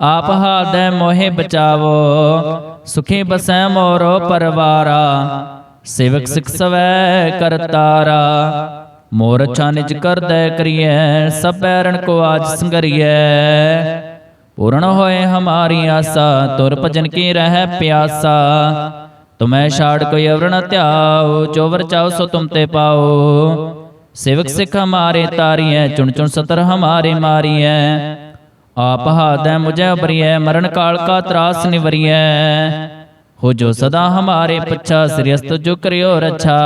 ਆਪ ਹਾਦੈ ਮੋਹਿ ਬਚਾਵੋ, ਸੁਖੀ ਬਸੈ ਮੋਰੋ ਪਰਵਾਰਾ, ਸੇਵਕ ਸਿਖ ਸਵੈ ਕਰਤਾਰਾ ਮੋਰ ਅੱਛਾ ਨਿਜ ਕਰਦੈ ਕਰੀਐ, ਸਭ ਬੈਰਣ ਕੋ ਆਜ ਸੰਗਰੀਐ। ਪੂਰਨ ਹੋਏ ਹਮਾਰੀ ਆਸਾ, ਤੁਰ ਭਜਨ ਕੀ ਰਹਿ ਪਿਆਸਾ, ਤੁਮੈ ਛਾੜ ਕੋਈ ਅਵਰਣ ਧਿਆਓ ਜੋ ਵਰ ਚਾਓ ਸੋ ਤੁਮ ਤੇ ਪਾਓ ਸੇਵਕ ਸਿਖ ਹਮਾਰੇ ਤਾਰੀਐ, ਚੁਣ ਚੁਣ ਸਤਰ ਹਮਾਰੇ ਮਾਰੀਐ। ਆਪ ਹਾਦੈ ਮੁਝੈ ਉਬਰੀਐ ਮਰਨ ਕਾਲ ਕਾ ਤਰਾਸ ਨਿਵਰੀਐ। ਹੋ ਜੋ ਸਦਾ ਹਮਾਰੇ ਪੱਛਾ ਸ੍ਰੀਅਸਤ ਜੋ ਕਰਿਓ ਰੱਛਾ।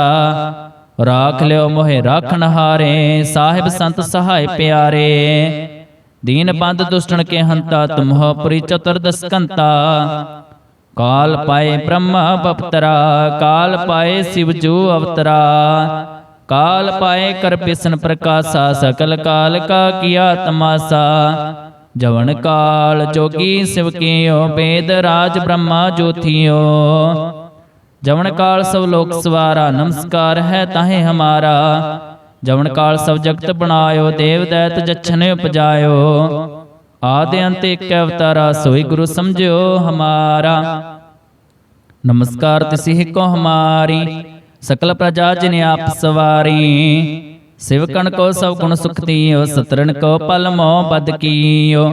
ਰਾਖ ਲਿਓ ਮੋਹਿ ਰਾਖਣ ਹਾਰੇ, ਸਾਹਿਬ ਸੰਤ ਸਹਾਇ ਪਿਆਰੇ। ਦੀਨ ਬੰਦ ਦੁਸ਼ਟਣ ਕੇ ਹੰਤਾ ਤੁਮਹੁ ਪੁਰੀ ਚਤੁਰਦਸ ਕੰਤਾ ਕਾਲ ਪਾਏ ਬ੍ਰਹਮਾ ਬਪਤਰਾ, ਕਾਲ ਪਾਏ ਸਿਵ ਜੂ ਅਵਤਰਾ। ਕਾਲ ਪਾਏ ਕਰ ਬਿਸਨ ਪ੍ਰਕਾਸ਼ਾ, ਸਕਲ ਕਾਲ ਕਾ ਕੀਆ ਤਮਾਸਾ। ਜਵਨ ਕਾਲ ਜੋਗੀ ਸਿਵ ਕੀਓ ਰਾਜ ਬ੍ਰਹਮਾ ਜੋਥੀਓ। ਜਵਨ ਕਾਲ ਸਭ ਲੋਕ ਸਵਾਰਾ, ਨਮਸਕਾਰ ਹੈ ਤਾਹੇ ਹਮਾਰਾ। ਜਵਨ ਕਾਲ ਸਭ ਜਗਤ ਬਣਾਇਓ, ਦੇਵ ਦੈਤ ਜਛਨ ਉਪਜਾਇਓ। ਆਦਿ ਅੰਤ ਇੱਕ ਅਵਤਾਰਾ, ਸੋਈ ਗੁਰੂ ਸਮਝਿਓ ਹਮਾਰਾ। ਨਮਸਕਾਰ ਤਿਸਿ ਕੋ ਹਮਾਰੀ, ਸਕਲ ਪ੍ਰਜਾ ਜਿਨ ਆਪ ਸਵਾਰੀ। ਸਿਵਕਣ ਕੋ ਸਭ ਗੁਣ ਸੁਖ ਦੀਓ ਸਤਰਨ ਕੋ ਪਲ ਮੋ ਬਦ ਕੀਓ।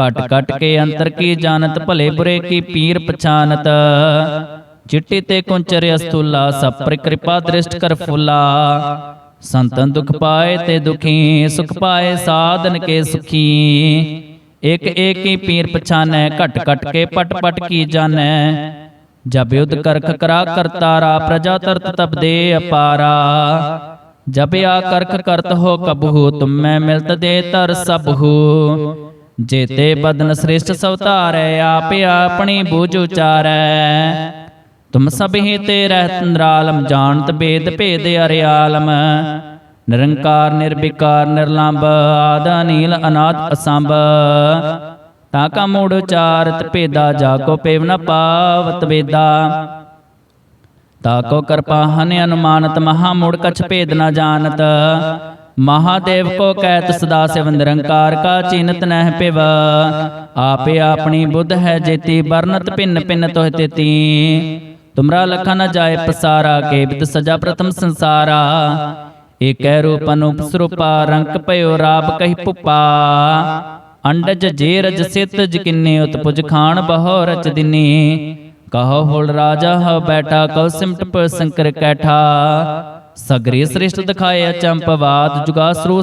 ਘਟ ਘਟ ਕੇ ਅੰਤਰ ਕੀ ਜਾਣਤ, ਭਲੇ ਬੁਰੇ ਕੀ ਪੀਰ ਪਛਾਨਤ। ਚਿੱਟੀ ਤੇ ਕੁੰਚਰ ਅਸਤੁਲਾ ਸਭ ਕਿਰਪਾ ਦ੍ਰਿਸ਼ਟ ਕਰ ਫੁਲਾ। ਸੰਤਨ ਦੁਖ ਪਾਏ ਤੇ ਦੁਖੀ, ਸੁਖ ਪਾਏ ਸਾਧਨ ਕੇ ਸੁਖੀ। ਇਕ ਏਕ ਹੀ ਪੀਰ ਪਛਾਨੈ, ਘਟ ਘਟ ਕੇ ਪਟ ਪਟ ਕੀ ਜਾਣੈ। ਜਬ ਯੁਧ ਕਰਖ ਕਰਾ, ਕਰਤਾਰਾ, ਪ੍ਰਜਾ ਤਰਤ ਤਬ ਦੇ ਅਪਾਰਾ। ਜਬ ਕਰਖ ਕਰਤ ਹੋ ਕਬਹੂ, ਤੁਮੈ ਮਿਲਤ ਦੇ ਤਰ ਸਭੂ ਜੇਤੇ ਬਦਨ ਸ੍ਰੇਸ਼ਟ ਸਵਤਾਰੈ, ਆਪ ਆਪਣੀ ਬੂਝ ਉਚਾਰੈ। ਤੁਮ ਸਭ ਤੇ ਰਹਿਤ ਨਿਰਾਲਮ, ਜਾਣਤ ਬੇਦ ਭੇਦ ਅਰਿਆਲਮ। ਨਿਰੰਕਾਰ, ਨਿਰਵਿਕਾਰ ਨਿਰਲੰਭ ਆਦ ਨੀਲ ਅਨਾਦ, ਅਸੰਭ। ਤਾਂ ਕਾ ਮੂੜ ਉਚਾਰਤ ਭੇਦਾ, ਜਾ ਕੋ ਪੇਵ ਨ ਪਾਵਤ ਵੇਦਾ। ਤਾਕੋ ਕਿਰਪਾ ਹਨ ਅਨੁਮਾਨਤ, ਮਹਾ ਮੂੜ ਕਛ ਭੇਦ ਨਾ ਜਾਣਤ। ਮਹਾਦੇਵ ਕੋ ਕਹਿਤ ਸਦਾ ਸਿਵ ਨਿਰੰਕਾਰ ਕਾ ਚਿਨਤ ਨਹਿ ਪਿਵ। ਆਪੇ ਆਪਣੀ ਬੁੱਧ ਹੈ ਜੇਤੀ, ਵਰਨਤ ਭਿੰਨ ਭਿੰਨ ਤੋਹਿ ਤੇਤੀ। ਤੁਮਰਾ ਲਖਾ ਨ ਜਾਏ ਪਸਾਰਾ ਕੇ ਸਜਾ ਪ੍ਰਥਮ ਸੰਸਾਰਾ। ਏਕੈ ਰੂਪ ਅਨੂਪ ਸਰੂਪਾ, ਰੰਕ ਭਇਓ ਰਾਪ ਕਹੀ ਪੁਪਾ ਅੰਡਜ ਜੇ ਰਜ ਸਿਤ ਜਕਿਨੇ ਉਤਪੁਜ ਖਾਣ, ਬਹੋ ਰਚ ਦਿਨੀ। ਕਹੋ ਹੁਲ ਰਾਜਾ ਹ ਬੈਠਾ ਕਉ ਸਿਮਟ ਪ ਸੰਕਰ ਕੈਠਾ। ਸਗਰੇ ਸ੍ਰਿਸ਼ਟ ਦਿਖਾਏ ਚੰਪਵਾਦ, ਜੁਗਾ ਸਰੂ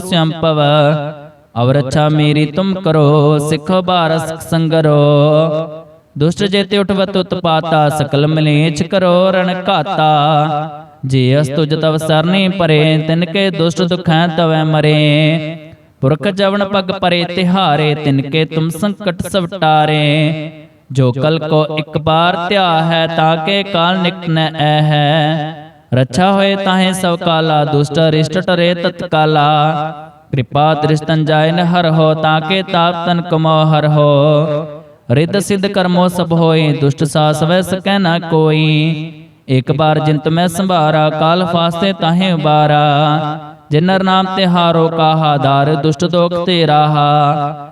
ਅਵਰ ਅੱਛਾ ਮੇਰੀ ਤੁਮ ਕਰੋ, ਸਿੱਖੋ ਬਾਰਸ ਸੰਗਰੋ। ਦੁਸ਼ਟ ਜੇਤੇ ਉਠਵਤ ਉਤਪਾਤਾ ਸਕਲ ਮਲੇਚ ਕਰੋ ਰਣ ਘਾਤਾ। ਜੇ ਅਸ ਤੁਜ ਤਵ ਸਰਨੀ ਪਰੇ, ਤਿਨ ਕੇ ਦੁਸ਼ਟ ਦੁਖੈ ਤਵੈ ਮਰੇ। ਪੁਰਖ ਜਵਨ ਪਗ ਪਰੇ, ਤਿਹਾਰੇ ਤਿਨ ਕੇ ਤੁਮ ਸੰਕਟ ਸਵਟਾਰੇ। ਜੋ ਕਲ ਕੋ ਇੱਕ ਬਾਰ ਧਿਆ ਹੈ ਤਾਂ ਕੇ ਕਾਲ ਨਿਕਟ ਨ ਐ ਹੈ। ਰੱਛਾ ਹੋਏ ਤਾਹੇ ਸਭ ਕਾਲਾ ਦੁਸ਼ਟ ਰਿਸ਼ਟ ਟਰੇ ਤਤਕਾਲਾ। ਕਿਰਪਾ ਦ੍ਰਿਸ਼ਟਨ ਜਾਇ ਨ ਹਰ ਹੋ ਤਾਂ ਕੇ ਤਾਪ ਤਨ ਕਮੋ ਹਰ ਹੋ। ਰਿੱਧ ਸਿੱਧ ਕਰਮੋ ਸਭ ਹੋਏ ਦੁਸ਼ਟ ਸਾਸ ਵੈ ਸਕੈ ਨਾ ਕੋਈ। ਇੱਕ ਬਾਰ ਜਿੰਤ ਮੈਂ ਸੰਭਾਰਾ ਕਾਲ ਫਾਸਤੇ ਤਾਹੇ ਉਬਾਰਾ ਜਿਨਰ ਨਾਮ ਤੇ ਹਾਰੋ ਕਾਹਾ ਦਾਰ ਦੁਸ਼ਟ ਦੋਖ ਤੇ ਰਾਹਾ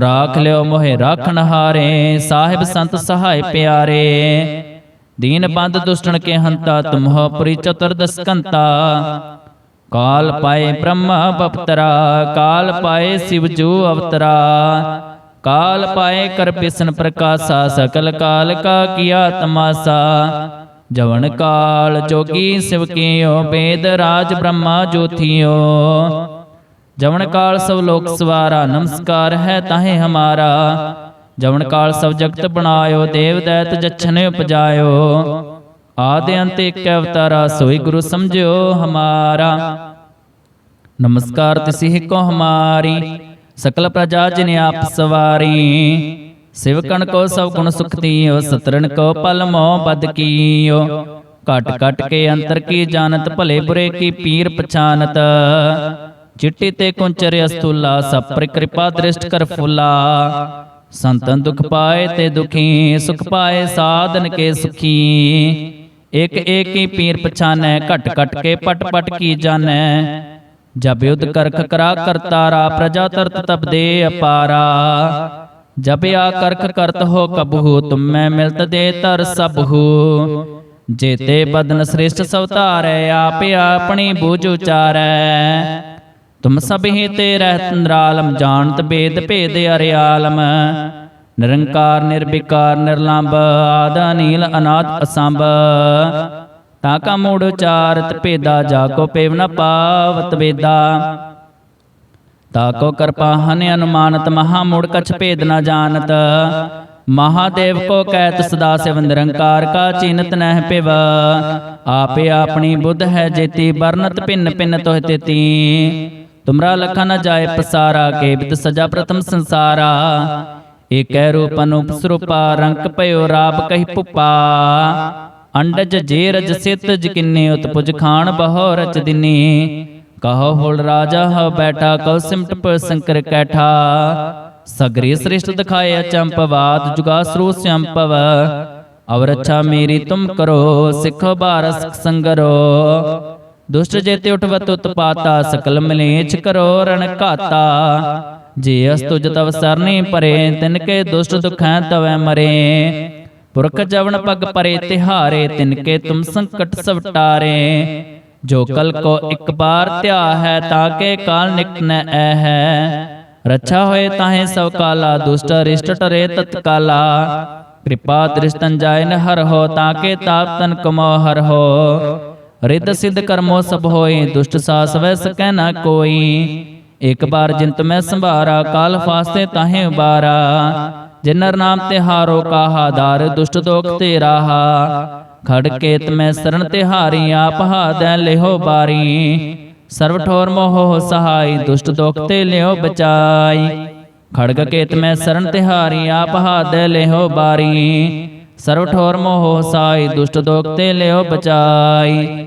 ਰਾਖ ਲਿਓ ਮੋਹਿ ਰਾਖਣ ਹਾਰੇ, ਸਾਹਿਬ ਸੰਤ ਸਹਾਇ ਪਿਆਰੇ। ਦੀਨ ਬੰਦ ਦੁਸ਼ਟਣ ਕੇ ਹੰਤਾ, ਤੁਮਹੁ ਪੁਰੀ ਚਤੁਰਦਸ ਕੰਤਾ। ਕਾਲ ਪਾਏ ਬ੍ਰਹਮਾ ਬਪਤਰਾ, ਕਾਲ ਪਾਏ ਸਿਵ ਜੂ ਅਵਤਰਾ। ਕਾਲ ਪਾਏ ਕਰ ਬਿਸਨ ਪ੍ਰਕਾਸ਼ਾ, ਸਕਲ ਕਾਲ ਕਾ ਕੀਆ ਤਮਾਸਾ। ਜਵਨ ਕਾਲ ਜੋਗੀ ਸਿਵ ਕੀਓ, ਬੇਦ ਰਾਜ ਬ੍ਰਹਮਾ ਜੋਥੀਓ। ਜਵਨ ਕਾਲ ਸਭ ਲੋਕ ਸਵਾਰਾ ਨਮਸਕਾਰ ਹੈ ਤਾਹੇ ਹਮਾਰਾ। ਜਵਨ ਕਾਲ ਸਭ ਜਗਤ ਬਣਾਇਓ ਦੇਵ ਦੈਤ ਜਛਨ ਉਪਜਾਇਓ। ਆਦਿ ਅੰਤ ਇੱਕ ਅਵਤਾਰਾ ਸੋਈ ਗੁਰੂ ਸਮਝਿਓ ਹਮਾਰਾ। ਨਮਸਕਾਰ ਤਿਸਿ ਕੋ ਹਮਾਰੀ। ਸਕਲ ਪ੍ਰਜਾ ਜਿਨ ਆਪ ਸਵਾਰੀ। ਸਿਵਕਣ ਕੋ ਸਭ ਗੁਣ ਸੁਖ ਦੀਓ ਸਤਰਨ ਕੋ ਪਲ ਮੋ ਬਦ ਕੀਓ। ਘਟ ਘਟ ਕੇ ਅੰਤਰ ਕੀ ਜਾਣਤ ਭਲੇ ਬੁਰੇ ਕੀ ਪੀਰ ਪਛਾਨਤ। ਚਿੱਟੀ ਤੇ ਕੁੰਚਰ ਅਸਤੂਲਾ ਸਪਰ ਕਿਰਪਾ ਦ੍ਰਿਸ਼ਟ ਕਰ ਫੁਲਾ। ਸੰਤਨ ਦੁਖ ਪਾਏ ਤੇ ਦੁਖੀ, ਸੁਖ ਪਾਏ ਸਾਧਨ ਕੇ ਸੁਖੀ। ਇਕ ਏਕ ਹੀ ਪੀਰ ਪਛਾਨੈ, ਘਟ ਘਟ ਕੇ ਪਟ ਪਟ ਕੀ ਜਾਣੈ। ਜਬ ਯੁਧ ਕਰਖ ਕਰਾ ਕਰਤਾਰਾ ਪ੍ਰਜਾ ਤਰਤ ਤਬ ਦੇ ਅਪਾਰਾ। ਜਬ ਆ ਕਰਖ ਕਰਤ ਹੋ ਕਬਹੂ, ਤੁਮੈ ਮਿਲਤ ਦੇ ਤਰ ਸਭੂ ਜੇਤੇ ਬਦਨ ਸ੍ਰਿਸ਼ਟ ਸਵਤਾਰੈ, ਆਪ ਆਪਣੀ ਬੂਝ ਉਚਾਰੈ। ਤੁਮ ਸਭ ਹੀ ਤੇ ਰਹਿਤ ਨਿਰਾਲਮ, ਜਾਣਤ ਬੇਦ ਭੇਦ ਅਰਿਆਲਮ। ਨਿਰੰਕਾਰ, ਨਿਰਵਿਕਾਰ, ਨਿਰਲੰਭ, ਆਦ ਨੀਲ ਅਨਾਦ, ਅਸੰਭ। ਤਾ ਕਾ ਮੂੜ ਉਚਾਰਤ ਭੇਦਾ, ਜਾ ਕੋ ਪੇਵ ਨ ਪਾਵਤ ਵੇਦਾ। ਤਾ ਕੋ ਕਰਪਾ ਹਨ ਅਨੁਮਾਨਤ, ਮਹਾ ਮੂੜ ਕਛ ਭੇਦ ਨ ਜਾਣਤ। ਮਹਾਦੇਵ ਕੋ ਕਹਿਤ ਸਦਾ ਸਿਵ, ਨਿਰੰਕਾਰ ਕਾ ਚਿਨਤ ਨਹਿ ਪਿਵ। ਆਪੇ ਆਪਣੀ ਬੁੱਧ ਹੈ ਜੇਤੀ, ਵਰਨਤ ਭਿੰਨ ਭਿੰਨ ਤੋਹ ਤੇਤੀ। ਤੁਮਰਾ ਲਖਾ ਨ ਜਾਏ ਪਸਾਰਾ ਕੇਬਿਤ ਸਜਾ ਪ੍ਰਥਮ ਸੰਸਾਰਾ। ਏਕੈ ਰੂਪ ਅਨੂਪ ਸਰੂਪਾ, ਰੰਕ ਭਇਓ ਰਾਪ ਕਹੀ ਪੁਪਾ। ਅੰਡਜ ਜੇ ਰਜ ਸਿਤ ਜਕਿਨੇ ਉਤਪੁਜ ਖਾਨ ਬਹੁ ਰਚ ਦਿਨੀ। ਕਹੋ ਹੋਲ ਰਾਜਾ ਹ ਬੈਠਾ ਕਉ ਸਿਮਟ ਪ ਸੰਕਰ ਕੈਠਾ। ਸਗਰੀ ਸ੍ਰਿਸ਼ਟ ਦਿਖਾਏ ਅਚੰਪਵਾਦ ਜੁਗਾ ਸਰੂ ਸੰਪਵ। ਅਵਰ ਅੱਛਾ ਮੇਰੀ ਤੁਮ ਕਰੋ, ਸਿੱਖੋ ਬਾਰਸ ਸੰਗਰੋ। ਦੁਸ਼ਟ ਜੇਤੇ ਉਠਵਤ ਉਤਪਾਤਾ ਸਕਲ ਮਲੇਛ ਕਰੋ ਰਣ ਘਾਤਾ। ਜੇ ਅਸ ਤੁਜ ਤਵ ਸਰਨੀ ਪਰੇ, ਤਿਨ ਕੇ ਦੁਸ਼ਟ ਦੁਖੈ ਤਵੈ ਮਰੇ। ਪੁਰਖ ਜਵਨ ਪਗ ਪਰੇ, ਤਿਹਾਰੇ, ਤਿਨ ਕੇ ਤੁਮ ਸੰਕਟ ਸਵਟਾਰੇ ਜੋ ਕਲ ਕੋ ਇੱਕ ਬਾਰ ਧਿਆ ਹੈ, ਤਾਂ ਕੇ ਕਾਲ ਨਿਕਟ ਨ ਐ ਹੈ। ਰੱਛਾ ਹੋਏ ਤਾਹੇ ਸਭ ਕਾਲਾ, ਦੁਸ਼ਟ ਰਿਸ਼ਟ ਟਰੇ ਤਤਕਾਲਾ ਕਿਰਪਾ ਦ੍ਰਿਸ਼ਟਨ ਜਾਇਨ ਹਰ ਹੋ, ਤਾਂ ਕੇ ਤਾਪ ਤਨ ਕਮੋ ਹਰ ਹੋ। ਰਿੱਧ ਸਿੱਧ ਕਰਮੋ ਸਭ ਹੋਏ, ਦੁਸ਼ਟ ਸਾਸ ਵੈ ਸਕੈ ਨਾ ਕੋਈ। ਇੱਕ ਬਾਰ ਜਿੰਤ ਮੈਂ ਸੰਭਾਰਾ, ਕਾਲ ਫਾਸਤੇ ਤਾਹੇ ਉਬਾਰਾ। ਜਿਨਰ ਨਾਮ ਤੇ ਹਾਰੋ ਕਾਹਾ, ਦਾਰ ਦੁਸ਼ਟ ਦੋਖ ਤੇ ਰਾਹਾ। ਖੜ ਕੇਤ ਮੈਂ ਸਰਨ ਤੇ ਹਾਰੀ, ਆਪ ਹਾਦੈ ਲਿਹੋ ਬਾਰੀ। ਸਰਵ ਠੋਰ ਮੋਹ ਸਹਾਈ, ਦੁਸ਼ਟ ਦੋਖ ਤੇ ਲਿਓ ਬਚਾਈ। ਖੜਗ ਕੇਤ ਮੈਂ ਸਰਨ ਤੇ ਹਾਰੀ, ਆਪ ਹਾਦੈ ਲਿਹੋ ਬਾਰੀ। ਸਰਵ ਠੋਰ ਮੋਹ ਸਾਈ ਦੁਸ਼ਟ ਦੋਖ ਤੇ ਲਿਓ ਬਚਾਈ।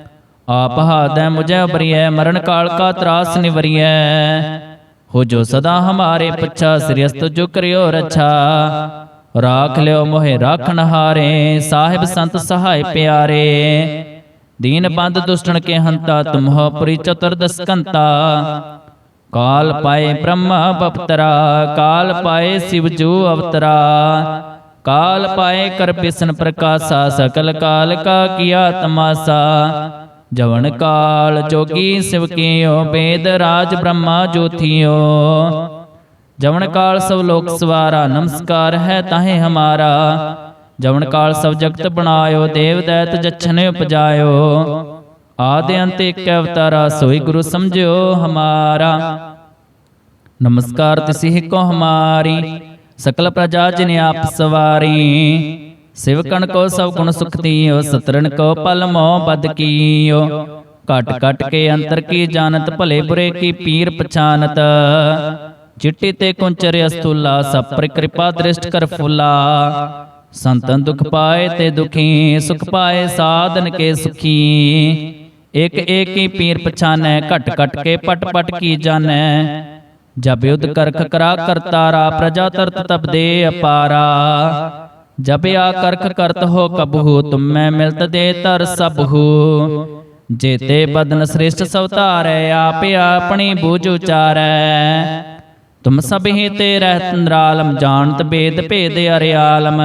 ਆਪ ਹਾਦੈ ਮੁਝੈ ਬਰੀਐ ਮਰਨ ਕਾਲ ਕਾ ਤਰਾਸ ਨਿਵਰੀਐ। ਹੋ ਜੋ ਸਦਾ ਹਮਾਰੇ ਪੱਛਾ ਸ੍ਰੀਅਸਤ ਜੋ ਕਰਿਓ ਰਛਾ। ਰਾਖ ਲਿਓ ਮੋਹਿ ਰਾਖਣ ਹਾਰੇ ਸਾਹਿਬ ਸੰਤ ਸਹਾਇ ਪਿਆਰੇ। ਦੀਨ ਬੰਦ ਦੁਸ਼ਟਣ ਕੇ ਹੰਤਾ ਤੁਮਹੁ ਪੁਰੀ ਚਤੁਰਦਸ ਕੰਤਾ ਕਾਲ ਪਾਏ ਬ੍ਰਹਮਾ ਬਪਤਰਾ, ਕਾਲ ਪਾਏ ਸਿਵ ਜੂ ਅਵਤਰਾ। ਕਾਲ ਪਾਏ ਕਰ ਬਿਸਨ ਪ੍ਰਕਾਸ਼ਾ, ਸਕਲ ਕਾਲ ਕਾ ਕੀਆ ਤਮਾਸਾ। ਜਵਨ ਕਾਲ ਜੋਗੀ ਸਿਵ ਬੇਦ ਰਾਜ ਬ੍ਰਹਮਾ ਜੋਥੀਓ। ਜਵਨ ਕਾਲ ਸਭ ਲੋਕ ਸਵਾਰਾ, ਨਮਸਕਾਰ ਹੈ ਤਾਹੇ ਹਮਾਰਾ। ਜਵਨ ਕਾਲ ਸਭ ਜਗਤ ਬਣਾਇਓ, ਦੇਵ ਦੈਤ ਜਛਨ ਉਪਜਾਇਓ। ਆਦਿ ਅੰਤ ਇੱਕ ਅਵਤਾਰਾ, ਸੋਈ ਗੁਰੂ ਸਮਝਿਓ ਹਮਾਰਾ। ਨਮਸਕਾਰ ਤਿਸਿ ਕੋ ਹਮਾਰੀ, ਸਕਲ ਪ੍ਰਜਾ ਜਿਨ ਆਪ ਸਵਾਰੀ। ਸਿਵਕਣ ਕੋ ਸਭ ਗੁਣ ਸੁਖ ਦੀਓ ਸਤਰਨ ਕੋ ਪਲ ਮੋ ਬਦ ਕੀਓ। ਘਟ ਘਟ ਕੇ ਅੰਤਰ ਕੀ ਜਾਣਤ ਭਲੇ ਬੁਰੇ ਕੀ ਪੀਰ ਪਛਾਨਤ ਚਿੱਟੀ ਤੇ ਕੁੰਚਰ ਅਸਤੁਲਾ ਸਭ ਪਰ ਕਿਰਪਾ ਦ੍ਰਿਸ਼ਟ ਕਰ ਫੁਲਾ। ਸੰਤਨ ਦੁਖ ਪਾਏ ਤੇ ਦੁਖੀ ਸੁਖ ਪਾਏ ਸਾਧਨ ਕੇ ਸੁਖੀ। ਇਕ ਏਕ ਹੀ ਪੀਰ ਪਛਾਨੈ ਘਟ ਘਟ ਕੇ ਪਟ ਪਟ ਕੀ ਜਾਣੈ। ਜਬ ਯੁਧ ਕਰਖ ਕਰਾ ਕਰਤਾਰਾ ਪ੍ਰਜਾ ਤਰਤ ਤਬ ਦੇ ਅਪਾਰਾ। ਜਪਿਆ ਕਰਖ ਕਰਤ ਹੋ ਕਬਹੂ, ਤੁਮੈ ਮਿਲਤ ਦੇ ਤਰ ਸਭੂ ਜੇਤੇ ਬਦਨ ਸ੍ਰੇਸ਼ਟ ਸਭ ਧਾਰੈ ਆਪ ਆਪਣੀ ਬੂਝ ਉਚਾਰੈ। ਤੁਮ ਸਭ ਹੀ ਤੇ ਰਹਿਤ ਨਿਰਾਲਮ, ਜਾਣਤ ਬੇਦ ਭੇਦ ਅਰਿਆਲਮ।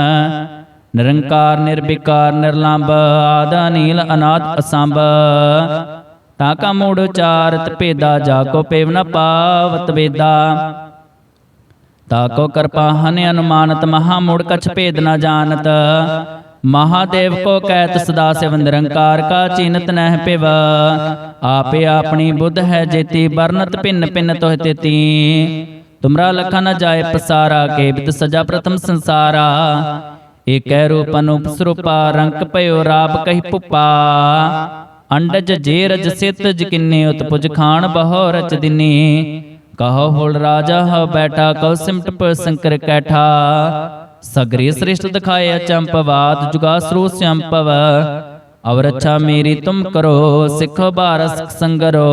ਨਿਰੰਕਾਰ, ਨਿਰਵਿਕਾਰ ਨਿਰਲੰਭ ਆਦ ਨੀਲ ਅਨਾਦ, ਅਸੰਭ। ਤਾ ਕਾ ਮੂੜ ਉਚਾਰਤ ਭੇਦਾ, ਜਾ ਕੋ ਪੇਵ ਨ ਪਾਵਤ ਵੇਦਾ। ਤਾਕੋ ਕਿਰਪਾ ਕਰਪਾ ਹਨ ਅਨੁਮਾਨਤ, ਮਹਾ ਮੂੜ ਕਛ ਭੇਦ ਨ ਜਾਣਤ। ਮਹਾਦੇਵ ਕੋ ਕਹਿਤ ਸਦਾ ਸਿਵ ਨਿਰੰਕਾਰ ਕਾ ਚੀਨਤ ਨਹਿ ਪਿਵ। ਆਪੇ ਆਪਣੀ ਬੁੱਧ ਹੈ ਜੇਤੀ, ਵਰਨਤ ਭਿੰਨ ਭਿੰਨ ਤੋਹ ਤੇਤੀ। ਤੁਮਰਾ ਲਖਾ ਨ ਜਾਏ ਪਸਾਰਾ ਕੇ ਸਜਾ ਪ੍ਰਥਮ ਸੰਸਾਰਾ। ਏਕੈ ਰੂਪ ਅਨੂਪ ਸਰੂਪਾ, ਰੰਕ ਭਇਓ ਰਾਪ ਕਹੀ ਪੁਪਾ। ਅੰਡਜ ਜੇ ਰਜ ਸਿਤ ਜਕਿਨੇ ਉਤਪੁਜ ਖਾਣ, ਬਹੋ ਰਚ ਦਿਨੀ। ਕਹੋ ਹੁਲ ਰਾਜਾ ਹ ਬੈਠਾ ਕਉ ਸਿਮਟ ਪ ਸੰਕਰ ਕੈਠਾ। ਸਗਰੀ ਸ੍ਰਿਸ਼ਟ ਦਿਖਾਏ ਅਚੰਪਵਾਦ ਜੁਗਾ ਸਰੂ ਅਵਰ ਅੱਛਾ ਮੇਰੀ ਤੁਮ ਕਰੋ, ਸਿੱਖੋ ਬਾਰਸ ਸੰਗਰੋ।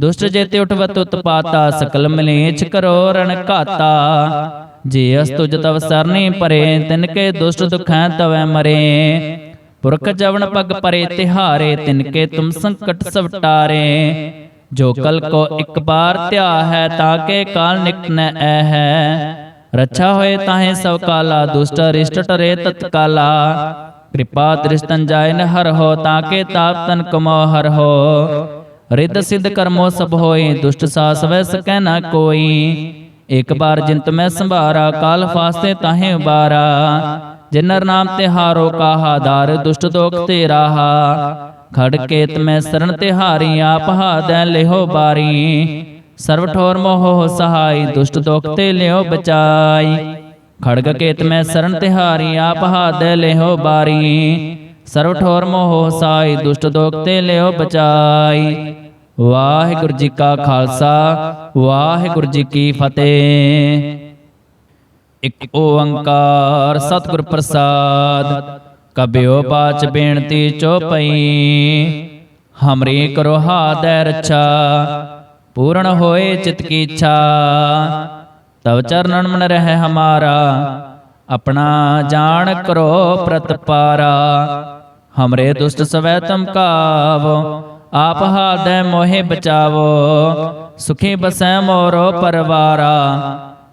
ਦੁਸ਼ਟ ਜੇਤੇ ਉਠਵਤ ਉਤਪਾਤਾ, ਸਕਲ ਮਲੇਚ ਕਰੋ ਰਣ ਘਾਤਾ। ਜੇ ਅਸ ਤੁਜ ਤਵ ਸਰਨੀ ਪਰੇ, ਤਿਨ ਕੇ ਦੁਸ਼ਟ ਦੁਖੈ ਤਵੈ ਮਰੇ। ਪੁਰਖ ਜਵਨ ਪਗ ਪਰੇ, ਤਿਹਾਰੇ ਤਿਨ ਕੇ ਤੁਮ ਸੰਕਟ ਸਵਟਾਰੇ। ਜੋ ਕਲ ਕੋ ਇੱਕ ਬਾਰ ਧਿਆ ਹੈ ਤਾਂ ਕੇ ਕਾਲ ਨਿਕਟ ਨ ਐ ਹੈ। ਰੱਛਾ ਹੋਏ ਤਾਹੇ ਸਭ ਕਾਲਾ ਦੁਸ਼ਟ ਰਿਸ਼ਟ ਟਰੇ ਤਤਕਾਲਾ। ਕਿਰਪਾ ਦ੍ਰਿਸ਼ਟਨ ਜਾਇ ਨ ਹਰ ਹੋ ਤਾਂ ਕੇ ਤਾਪ ਤਨ ਕਮੋ ਹਰ ਹੋ। ਰਿੱਧ ਸਿੱਧ ਕਰਮੋ ਸਭ ਹੋਏ ਦੁਸ਼ਟ ਸਾਸ ਵੈ ਸਕੈ ਨਾ ਕੋਈ। ਇੱਕ ਬਾਰ ਜਿੰਤ ਮੈਂ ਸੰਭਾਰਾ ਕਾਲ ਫਾਸਤੇ ਤਾਹੇ ਉਬਾਰਾ। ਜਿਨਰ ਨਾਮ ਤੇ ਹਾਰੋ ਕਾਹਾ, ਦਾਰ ਦੁਸ਼ਟ ਦੋਖ ਤੇ ਰਾਹਾ ਖੜ ਕੇਤ ਮੈਂ ਸਰਣ ਤੇ ਹਾਰੀ, ਆਪ ਹਾਦੈ ਲਿਹੋ ਬਾਰੀ। ਸਰਵ ਠੋਰ ਮੋਹ ਸਹਾਈ, ਦੁਸ਼ਟ ਦੋਖ ਤੇ ਲਿਓ ਬਚਾਈ। ਖੜਗ ਕੇਤ ਮੈਂ ਸਰਣ ਤੇ ਹਾਰੀ, ਆਪ ਹਾਦੈ ਲਿਹੋ ਬਾਰੀ। ਸਰਵ ਠੋਰ ਮੋਹ ਸਹਾਈ, ਦੁਸ਼ਟ ਦੋਖ ਤੇ ਲਿਓ ਬਚਾਈ। ਵਾਹਿਗੁਰੂ ਜੀ ਕਾ ਖਾਲਸਾ, ਵਾਹਿਗੁਰੂ ਜੀ ਕੀ ਫਤਿਹ। ਇਕ ਓੰਕਾਰ ਸਤਿਗੁਰ ਪ੍ਰਸਾਦ, ਕਬਿਓ ਬਾਚ ਬੇਨਤੀ ਚੋਪਈ ਹਮਰੀ ਕਰੋ ਹਾਦੈ ਰੱਛਾ, ਪੂਰਨ ਹੋਏ ਚਿਤ ਕੀ ਇੱਛਾ, ਤਵ ਚਰਨਨ ਮਨ ਰਹਿ ਹਮਾਰਾ, ਆਪਣਾ ਜਾਣ ਕਰੋ ਪ੍ਰਤਪਾਰਾ ਹਮਰੇ ਦੁਸ਼ਟ ਸਵੈ ਤਮ ਕਾਵੋ, ਆਪ ਹਾਦੈ ਮੋਹਿ ਬਚਾਵੋ, ਸੁਖੀ ਬਸੈ ਮੋਰੋ ਪਰਵਾਰਾ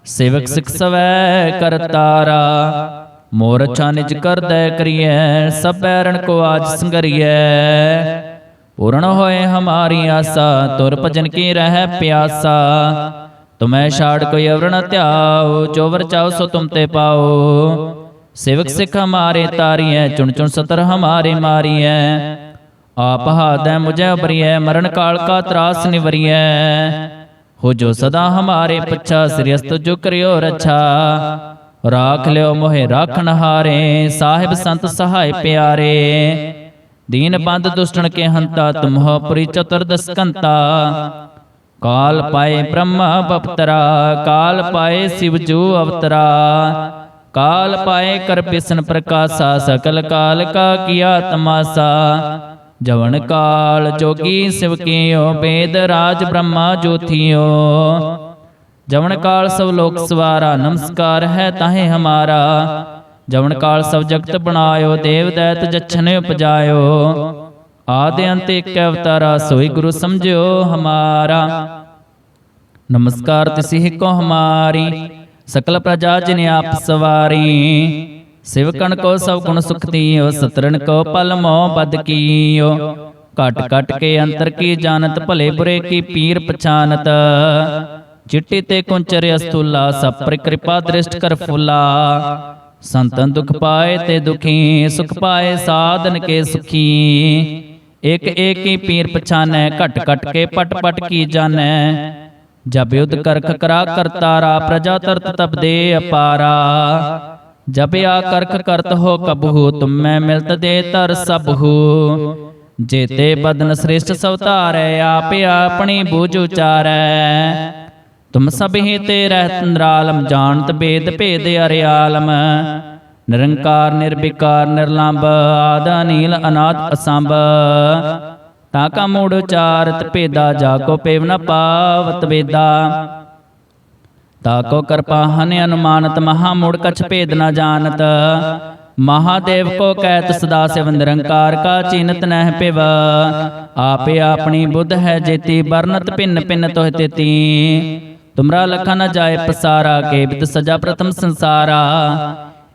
ਸੇਵਕ ਸਿਖ ਸਵੈ ਕਰਤਾਰਾ ਮੋਰ ਅੱਛਾ ਨਿਜ ਕਰਦੈ ਕਰੀਐ ਸਭ ਬੈਰਣ ਕੋ ਆਜ ਸੰਗਰੀਐ। ਪੂਰਨ ਹੋਏ ਹਮਾਰੀ ਆਸਾ ਤੁਰ ਭਜਨ ਕੀ ਰਹਿ ਪਿਆਸਾ। ਤੁਮੈ ਛਾੜ ਕੋਈ ਅਵਰ ਨ ਧਿਆਓ ਜੋ ਵਰ ਸੋ ਤੁਮ ਤੇ ਪਾਓ। ਸੇਵਕ ਸਿਖ ਹਮਾਰੇ ਤਾਰੀਐ ਚੁਣ ਚੁਣ ਸਤਰ ਹਮਾਰੇ ਮਾਰੀਐ। ਆਪ ਹਾਦੈ ਮੁਝੈ ਬਰੀਐ ਮਰਨ ਕਾਲ ਕਾ ਤਰਾਸ ਨਿਵਰੀਐ। ਹੋ ਜੋ ਸਦਾ ਹਮਾਰੇ ਪੱਛਾ ਸ੍ਰੀਅਸਤ ਜੋ ਕਰਿਓ ਰਛਾ। ਰਾਖ ਲਿਓ ਮੋਹਿ ਰਾਖਣ ਹਾਰੇ, ਸਾਹਿਬ ਸੰਤ ਸਹਾਇ ਪਿਆਰੇ। ਦੀਨ ਬੰਦ ਦੁਸ਼ਟਣ ਕੇ ਹੰਤਾ, ਤੁਮਹੁ ਪੁਰੀ ਚਤੁਰਦਸ ਕੰਤਾ। ਕਾਲ ਪਾਏ ਬ੍ਰਹਮਾ ਬਪਤਰਾ, ਕਾਲ ਪਾਏ ਸਿਵ ਜੂ ਅਵਤਰਾ। ਕਾਲ ਪਾਏ ਕਰ ਬਿਸਨ ਪ੍ਰਕਾਸ਼ਾ, ਸਕਲ ਕਾਲ ਕਾ ਕੀਆ ਤਮਾਸਾ। ਜਵਨ ਕਾਲ ਜੋਗੀ ਸਿਵ ਕੀਓ ਰਾਜ ਬ੍ਰਹਮਾ ਜੋਥੀਓ। ਜਵਨ ਕਾਲ ਸਭ ਲੋਕ ਸਵਾਰਾ, ਨਮਸਕਾਰ ਹੈ ਤਾਹੇ ਹਮਾਰਾ। ਜਵਨ ਕਾਲ ਸਭ ਜਗਤ ਬਣਾਇਓ, ਦੇਵ ਦੈਤ ਜਛਨ ਉਪਜਾਇਓ। ਆਦਿ ਅੰਤ ਇੱਕ ਅਵਤਾਰਾ, ਸੋਈ ਗੁਰੂ ਸਮਝਿਓ ਹਮਾਰਾ। ਨਮਸਕਾਰ ਤਿਸਿ ਕੋ ਹਮਾਰੀ, ਸਕਲ ਪ੍ਰਜਾ ਜਿਨ ਆਪ ਸਵਾਰੀ। ਸਿਵਕਣ ਕੋ ਸਭ ਗੁਣ ਸੁਖ ਦੀਓ ਸਤਰਨ ਕੋ ਪਲ ਮੋ ਬਦ ਕੀਓ। ਘਟ ਘਟ ਕੇ ਅੰਤਰ ਕੀ ਜਾਣਤ, ਭਲੇ ਬੁਰੇ ਕੀ ਪੀਰ ਪਛਾਨਤ। ਚਿੱਟੀ ਤੇ ਕੁੰਚਰ ਅਸਤੂਲਾ ਸਭ ਪਰ ਕਿਰਪਾ ਦ੍ਰਿਸ਼ਟ ਕਰ ਫੁਲਾ। ਸੰਤਨ ਦੁਖ ਪਾਏ ਤੇ ਦੁਖੀ, ਸੁਖ ਪਾਏ ਸਾਧਨ ਕੇ ਸੁਖੀ। ਇਕ ਏਕ ਹੀ ਪੀਰ ਪਛਾਨੈ, ਘਟ ਘਟ ਕੇ ਪਟ ਪਟ ਕੀ ਜਾਣੈ। ਜਬ ਯੁਧ ਕਰਖ ਕਰਾ ਕਰਤਾਰਾ, ਪ੍ਰਜਾ ਤਰਤ ਤਬ ਦੇ ਅਪਾਰਾ। ਜਬ ਕਰਖ ਕਰਤ ਹੋ ਕਬਹੂ, ਤੁਮੈ ਮਿਲਤ ਦੇ ਤਰ ਸਭੂ ਜੇਤੇ ਬਦਨ ਸ੍ਰੇਸ਼ਟ ਸਭ ਧਾਰੈ ਆਪਣੀ ਬੂਝ ਉਚਾਰੈ। ਤੁਮ ਸਭ ਤੇ ਰਹਿਤ ਨਿਰਾਲਮ, ਜਾਣਤ ਬੇਦ ਭੇਦ ਅਰਿਆਲਮ। ਨਿਰੰਕਾਰ, ਨਿਰਵਿਕਾਰ, ਨਿਰਲੰਭ, ਆਦ ਨੀਲ ਅਨਾਦ, ਅਸੰਭ। ਤਾਂ ਕਾ ਮੂੜ ਉਚਾਰਤ ਭੇਦਾ, ਜਾ ਕੋ ਪੇਵ ਨ ਪਾਵਤ ਵੇਦਾ। ਤਾਕੋ ਕਿਰਪਾ ਕਰਪਾ ਹਨ ਅਨੁਮਾਨਤ, ਮਹਾ ਮੂੜ ਕਛ ਭੇਦ ਨਾ ਜਾਣਤ। ਮਹਾਦੇਵ ਕੋ ਕਹਿਤ ਸਦਾ ਸਿਵ ਨਿਰੰਕਾਰ ਕਾ ਚੀਨਤ ਨਹਿ ਪਿਵ। ਆਪੇ ਆਪਣੀ ਬੁੱਧ ਹੈ ਜੇਤੀ ਬਰਨਤ ਭਿੰਨ ਭਿੰਨ ਤੋਹ ਤੇਤੀ। ਤੁਮਰਾ ਲਖਾ ਨ ਜਾਏ ਪਸਾਰਾ ਕੇ ਬਿਤ ਸਜਾ ਪ੍ਰਥਮ ਸੰਸਾਰਾ।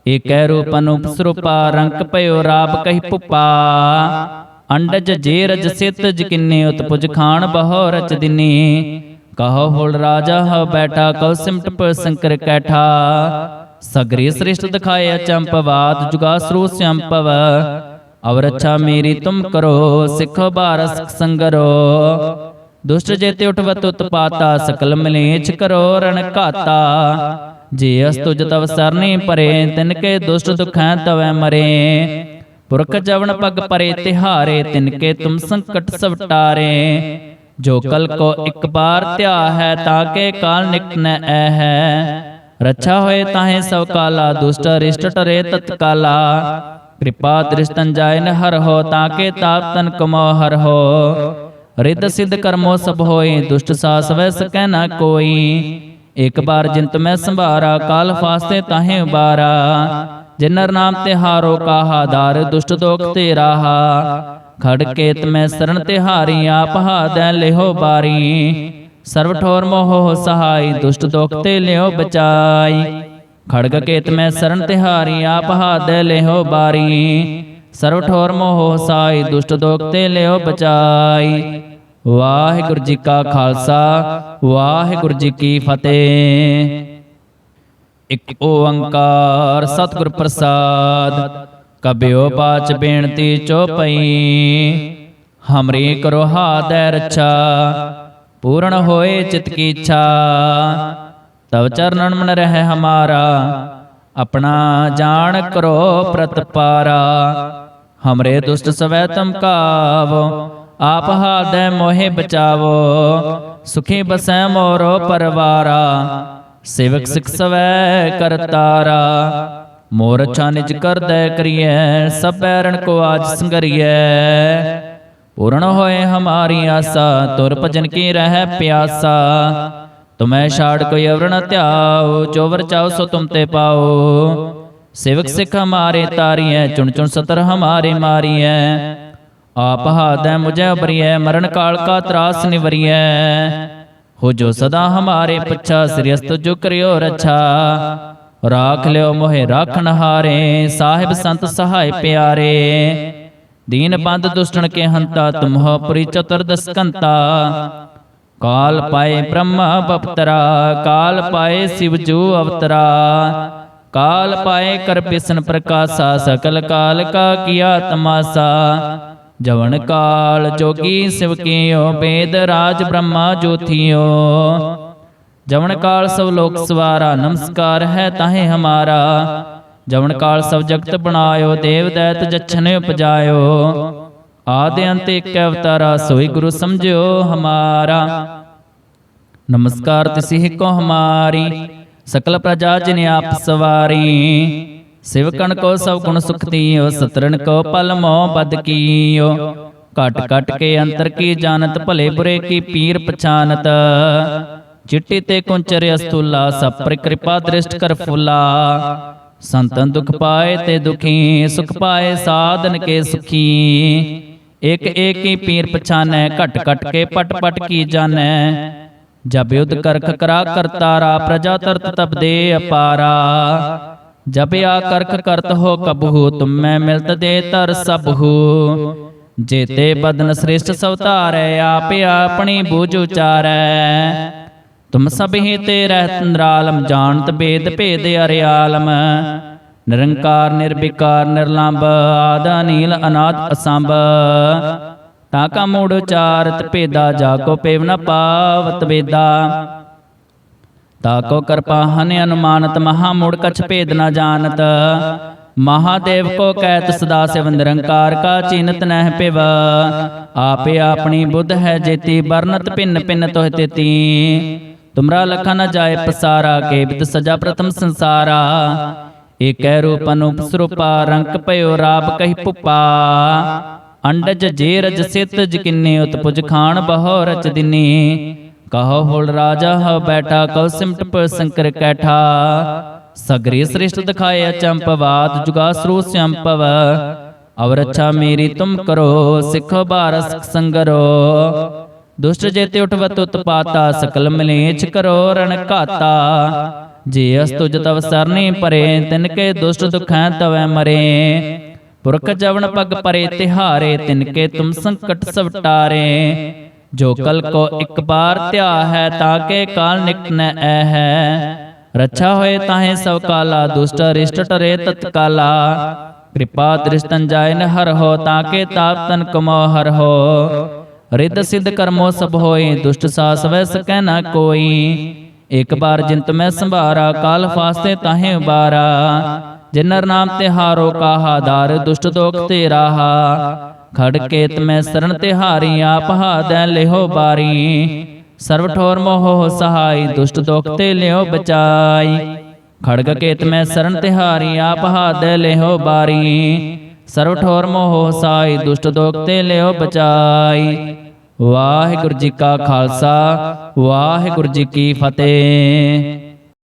ਏਕੈ ਰੂਪ ਅਨੂਪ ਸਰੂਪਾ, ਰੰਕ ਭਇਓ ਰਾਬ ਕਹੀ ਪੁਪਾ। ਅੰਡਜ ਜੇ ਰਜ ਸਿਤ ਜਕਿਨੇ ਉਤਪੁਜ ਖਾਣ, ਬਹੋ ਰਚ ਦਿਨੀ। ਕਹੋ ਹੁਲ ਰਾਜਾ ਹ ਬੈਠਾ ਕਉ ਸਿਮਟ ਪ ਸੰਕਰ ਕੈਠਾ। ਸਗਰੀ ਸ੍ਰਿਸ਼ਟ ਦਿਖਾਏ ਅਚੰਪਵਾਦ ਜੁਗਾ ਸਰੂ ਸੰਪਵ ਅਵਰ ਅੱਛਾ ਮੇਰੀ ਤੁਮ ਕਰੋ ਸਿੱਖ ਬਾਰਸ ਸੰਗਰੋ। ਦੁਸ਼ਟ ਜੇਤੇ ਉਠਵਤ ਉਤਪਾਤਾ ਸਕਲ ਮਲੇਛ ਕਰੋ ਰਣ ਘਾਤਾ ਜੇ ਅਸ ਤੁਜ ਤਵ ਸਰਨੀ ਪਰੇ ਤਿਨ ਕੇ ਦੁਸ਼ਟ ਦੁਖੈ ਤਵੈ ਮਰੇ। ਪੁਰਖ ਜਵਨ ਪਗ ਪਰੇ ਤਿਹਾਰੇ ਤਿਨ ਕੇ ਤੁਮ ਸੰਕਟ ਸਵਟਾਰੇ। ਜੋ ਕਲ ਕੋ ਇੱਕ ਬਾਰ ਧਿਆ ਹੈ ਤਾਂ ਕੇ ਕਾਲ ਨਿਕਟ ਨ ਐ ਹੈ। ਰੱਛਾ ਹੋਏ ਤਾਹੇ ਸਭ ਕਾਲਾ ਦੁਸ਼ਟ ਰਿਸ਼ਟ ਟਰੇ ਤਤਕਾਲਾ। ਕਿਰਪਾ ਦ੍ਰਿਸ਼ਟਨ ਜਾਇ ਨ ਹਰ ਹੋ ਤਾਂ ਕੇ ਤਾਪ ਤਨ ਕਮੋ ਹਰ ਹੋ। ਰਿੱਧ ਸਿੱਧ ਕਰਮੋ ਸਭ ਹੋਏ ਦੁਸ਼ਟ ਸਾਸ ਵੈ ਸਕੈ ਨ ਕੋਈ। ਇੱਕ ਬਾਰ ਜਿੰਤ ਮੈਂ ਸੰਭਾਰਾ ਕਾਲ ਫਾਸਤੇ ਤਾਹੇ ਉਬਾਰਾ। ਜਿਨਰ ਨਾਮ ਤੇ ਹਾਰੋ ਕਾਹਾ ਦਾਰ ਦੁਸ਼ਟ ਦੋਖ ਤੇ ਰਾਹਾ ਖੜ ਕੇਤ ਮੈਂ ਸਰਣ ਤੇ ਹਾਰੀ ਆਪ ਹਾਦੈ ਲਿਹੋ ਬਾਰੀ। ਸਰਵ ਠੋਰ ਮੋਹ ਸਹਾਈ ਦੁਸ਼ਟ ਦੋਖ ਤੇ ਲਿਓ ਬਚਾਈ। ਖੜਗ ਕੇਤ ਮੈਂ ਸਰਣ ਤੇ ਹਾਰੀ ਆਪ ਹਾਦੈ ਲਿਹੋ ਬਾਰੀ। ਸਰਵ ਠੋਰ ਮੋਹ ਸਹਾਈ ਦੁਸ਼ਟ ਦੋਖ ਤੇ ਲਿਓ ਬਚਾਈ। ਵਾਹਿਗੁਰੂ ਜੀ ਕਾ ਖਾਲਸਾ ਵਾਹਿਗੁਰੂ ਜੀ ਕੀ ਫਤਿਹ। ਇਕ ਓੰਕਾਰ ਸਤਿਗੁਰ ਪ੍ਰਸਾਦ, ਕਬਿਓ ਬਾਚ ਬੇਨਤੀ ਚੋਪਈ ਹਮਰੀ ਕਰੋ ਹਾਦੈ ਰੱਛਾ, ਪੂਰਨ ਹੋਏ ਚਿਤ ਕੀ ਇੱਛਾ। ਤਵ ਚਰਨਨ ਮਨ ਰਹਿ ਹਮਾਰਾ, ਆਪਣਾ ਜਾਣ ਕਰੋ ਪ੍ਰਤਪਾਰਾ ਹਮਰੇ ਦੁਸ਼ਟ ਸਵੈ ਤੁਮ ਕਾਵੋ, ਆਪ ਹਾਦੈ ਮੋਹਿ ਬਚਾਵੋ। ਸੁਖੀ ਬਸੈ ਮੋਰੋ ਪਰਵਾਰਾ। ਸੇਵਕ ਸਿਖ ਸਵੈ ਕਰਤਾਰਾ। ਮੋਰ ਅੱਛਾ ਨਿਜ ਕਰਦੈ ਕਰੀਐ ਸਭ ਬੈਰਣ ਕੋ ਆਜ ਸੰਗਰੀਐ। ਪੂਰਨ ਹੋਏ ਹਮਾਰੀ ਆਸਾ ਤੁਰ ਭਜਨ ਕੀ ਰਹਿ ਪਿਆਸਾ। ਤੁਮੈ ਛਾੜ ਕੋਈ ਅਵਰ ਨ ਧਿਆਓ ਜੋ ਵਰ ਚਾਓ ਸੋ ਤੁਮ ਤੇ ਪਾਓ। ਸੇਵਕ ਸਿਖ ਹਮਾਰੇ ਤਾਰੀਐ ਚੁਣ ਚੁਣ ਸਤਰ ਹਮਾਰੇ ਮਾਰੀਐ। ਆਪ ਹਾਦੈ ਮੁਝੈ ਬਰੀਐ ਮਰਨ ਕਾਲ ਕਾ ਤਰਾਸ ਨਿਵਰੀਐ। ਹੋ ਜੋ ਸਦਾ ਹਮਾਰੇ ਪੱਛਾ ਸ੍ਰੀਅਸਤ ਜੋ ਕਰਿਓ ਰੱਛਾ। ਰਾਖ ਲਿਓ ਮੋਹਿ ਰਾਖਣ ਹਾਰੇ, ਸਾਹਿਬ ਸੰਤ ਸਹਾਇ ਪਿਆਰੇ। ਦੀਨ ਬੰਦ ਦੁਸ਼ਟਣ ਕੇ ਹੰਤਾ ਤੁਮਹੁ ਪੁਰੀ ਚਤੁਰਦਸ ਕੰਤਾ ਕਾਲ ਪਾਏ ਬ੍ਰਹਮਾ ਬਪਤਰਾ, ਕਾਲ ਪਾਏ ਸਿਵ ਜੂ ਅਵਤਰਾ। ਕਾਲ ਪਾਏ ਕਰ ਬਿਸਨ ਪ੍ਰਕਾਸ਼ਾ, ਸਕਲ ਕਾਲ ਕਾ ਕੀਆ ਤਮਾਸਾ। ਜਵਨ ਕਾਲ ਜੋਗੀ ਸਿਵ ਬੇਦ ਰਾਜ ਬ੍ਰਹਮਾ ਜੋਥੀਓ। ਜਵਨ ਕਾਲ ਸਭ ਲੋਕ ਸਵਾਰਾ, ਨਮਸਕਾਰ ਹੈ ਤਾਹੇ ਹਮਾਰਾ। ਜਵਨ ਕਾਲ ਸਭ ਜਗਤ ਬਣਾਇਓ, ਦੇਵ ਦੈਤ ਜਛਨ ਉਪਜਾਇਓ। ਆਦਿ ਅੰਤ ਇੱਕ ਅਵਤਾਰਾ, ਸੋਈ ਗੁਰੂ ਸਮਝਿਓ ਹਮਾਰਾ। ਨਮਸਕਾਰ ਤਿਸਿ ਕੋ ਹਮਾਰੀ, ਸਕਲ ਪ੍ਰਜਾ ਜਿਨ ਆਪ ਸਵਾਰੀ। ਸਿਵਕਣ ਕੋ ਸਭ ਗੁਣ ਸੁਖ ਦੀਓ ਸਤਰਨ ਕੋ ਪਲ ਮੋ ਬਦ ਕੀਓ। ਘਟ ਘਟ ਕੇ ਅੰਤਰ ਕੀ ਜਾਣਤ ਭਲੇ ਬੁਰੇ ਕੀ ਪੀਰ ਪਛਾਨਤ। ਚਿੱਟੀ ਤੇ ਕੁੰਚਰ ਅਸਤੂਲਾ ਸਭ ਪਰ ਕਿਰਪਾ ਦ੍ਰਿਸ਼ਟ ਕਰ ਫੁਲਾ। ਸੰਤਨ ਦੁਖ ਪਾਏ ਤੇ ਦੁਖੀ ਸੁਖ ਪਾਏ ਸਾਧਨ ਕੇ ਸੁਖੀ। ਇਕ ਏਕ ਹੀ ਪੀਰ ਪਛਾਨੈ ਘਟ ਘਟ ਕੇ ਪਟ ਪਟ ਕੀ ਜਾਣੈ। ਜਬ ਯੁਧ ਕਰਖ ਕਰਾ ਕਰਤਾਰਾ ਪ੍ਰਜਾ ਤਰਤ ਤਬ ਦੇ ਅਪਾਰਾ। ਜਬ ਆ ਕਰਤ ਹੋ ਕਬਹੂ, ਤੁਮੈ ਮਿਲਤ ਦੇ ਤਰ ਸਭੂ ਜੇਤੇ ਬਦਨ ਸ੍ਰੇਸ਼ਟ ਸਵਤਾਰੈ, ਆਪ ਆਪਣੀ ਬੂਝ ਉਚਾਰੈ। ਤੁਮ ਸਭ ਹੀ ਤੇ ਰਹਿਤ ਨਿਰਾਲਮ, ਜਾਣਤ ਬੇਦ ਭੇਦ ਅਰਿਆਲਮ। ਨਿਰੰਕਾਰ, ਨਿਰਵਿਕਾਰ, ਨਿਰਲੰਭ, ਆਦਾ ਨੀਲ ਅਨਾਦ, ਅਸੰਭ। ਤਾ ਕਾ ਮੂੜ ਉਚਾਰਤ ਭੇਦਾ ਜਾ ਕੋ ਪੇਵ ਨ ਪਾਵਤ ਵੇਦਾ। ਤਾਕੋ ਕਿਰਪਾ ਹਨ ਅਨੁਮਾਨਤ, ਮਹਾ ਮੂੜ ਕਛ ਭੇਦ ਨਾ ਜਾਣਤ। ਮਹਾਦੇਵ ਕੋ ਕਹਿਤ ਸਦਾ ਸਿਵ ਨਿਰੰਕਾਰ ਕਾ ਚਿੰਤ ਨਹਿ ਪਿਵ। ਆਪੇ ਆਪਣੀ ਬੁੱਧ ਹੈ ਜੇਤੀ, ਵਰਨਤ ਭਿੰਨ ਭਿੰਨ ਤੋਹ ਤੇਤੀ। ਤੁਮਰਾ ਲਖਾ ਨ ਜਾਏ ਪਸਾਰਾ ਕੇਵਿਤ ਸਜਾ ਪ੍ਰਥਮ ਸੰਸਾਰਾ। ਏਕੈ ਰੂਪ ਅਨੂਪ ਸਰੂਪਾ, ਰੰਕ ਭਇਓ ਰਾਪ ਕਹੀ ਪੁਪਾ। ਅੰਡਜ ਜੇ ਰਜ ਸਿਤ ਜਕਿਨੇ, ਉਤਪੁਜ ਖਾਣ ਬਹੋ ਰਚ ਦਿਨੀ। ਕਹੋ ਹੋਲ ਰਾਜਾ ਹ ਬੈਠਾ ਕਉ ਸਿਮਟ ਪ ਸੰਕਰ ਕੈਠਾ। ਸਗਰੀ ਸ੍ਰਿਸ਼ਟ ਦਿਖਾਏ ਅਚੰਪਵਾਦ ਜੁਗਾ ਸਰੂ ਅਵਰ ਅੱਛਾ ਮੇਰੀ ਤੁਮ ਕਰੋ, ਸਿੱਖੋ ਬਾਰਸ ਸੰਗਰੋ। ਦੁਸ਼ਟ ਜੇਤੇ ਉਠਵਤ ਉਤਪਾਤਾ, ਸਕਲ ਮਲੇਛ ਕਰੋ ਰਣ ਘਾਤਾ। ਜੇ ਅਸ ਤੁਜ ਤਵ ਸਰਨੀ ਪਰੇ, ਤਿਨ ਕੇ ਦੁਸ਼ਟ ਦੁਖੈ ਤਵੈ ਮਰੇ। ਪੁਰਖ ਜਵਨ ਪਗ ਪਰੇ ਤਿਹਾਰੇ, ਤਿਨ ਕੇ ਤੁਮ ਸੰਕਟ ਸਵਟਾਰੇ। ਜੋ ਕਲ ਕੋ ਇੱਕ ਬਾਰ ਧਿਆ ਹੈ ਤਾਂ ਕੇ ਕਾਲ ਨਿਕਟ ਨ ਐ ਹੈ ਰੱਛਾ ਹੋਏ ਤਾਹੇ ਸਭ ਕਾਲਾ ਦੁਸ਼ਟ ਰਿਸ਼ਟ ਟਰੇ ਤਤਕਾਲਾ। ਕਿਰਪਾ ਦ੍ਰਿਸ਼ਟਨ ਜਾਇ ਨ ਹਰ ਹੋ ਤਾਂ ਕੇ ਤਾਪ ਤਨ ਕਮੋ ਹਰ ਹੋ। ਰਿੱਧ ਸਿੱਧ ਕਰਮੋ ਸਭ ਹੋਏ ਦੁਸ਼ਟ ਸਾਸ ਵੈ ਸਕੈ ਨ ਕੋਈ। ਇੱਕ ਬਾਰ ਜਿੰਤ ਮੈਂ ਸੰਭਾਰਾ ਕਾਲ ਫਾਸਤੇ ਤਾਹੇ ਉਬਾਰਾ। ਜਿਨਰ ਨਾਮ ਤੇ ਹਾਰੋ ਕਾਹਾ, ਦਾਰ ਦੁਸ਼ਟ ਦੋਖ ਤੇ ਰਾਹਾ ਖੜ ਕੇ ਤਮੈ ਸਰਣ ਤੇ ਹਾਰੀ, ਆਪ ਹਾਦੈ ਲਿਹੋ ਬਾਰੀ। ਸਰਵ ਠੋਰ ਮੋਹ ਸਹਾਈ, ਦੁਸ਼ਟ ਦੋਖ ਤੇ ਲਿਓ ਬਚਾਈ। ਖੜਗ ਕੇ ਤਮੈ ਸਰਣ ਤੇ ਆਪ ਹਾਦੈ ਲਿਹੋ ਬਾਰੀ। ਸਰਵ ਠੋਰ ਮੋਹ ਸਹਾਈ, ਦੁਸ਼ਟ ਦੋਖ ਤੇ ਲਿਓ ਬਚਾਈ। ਵਾਹਿਗੁਰੂ ਜੀ ਕਾ ਖਾਲਸਾ, ਵਾਹਿਗੁਰੂ ਜੀ ਕੀ ਫਤਿਹ।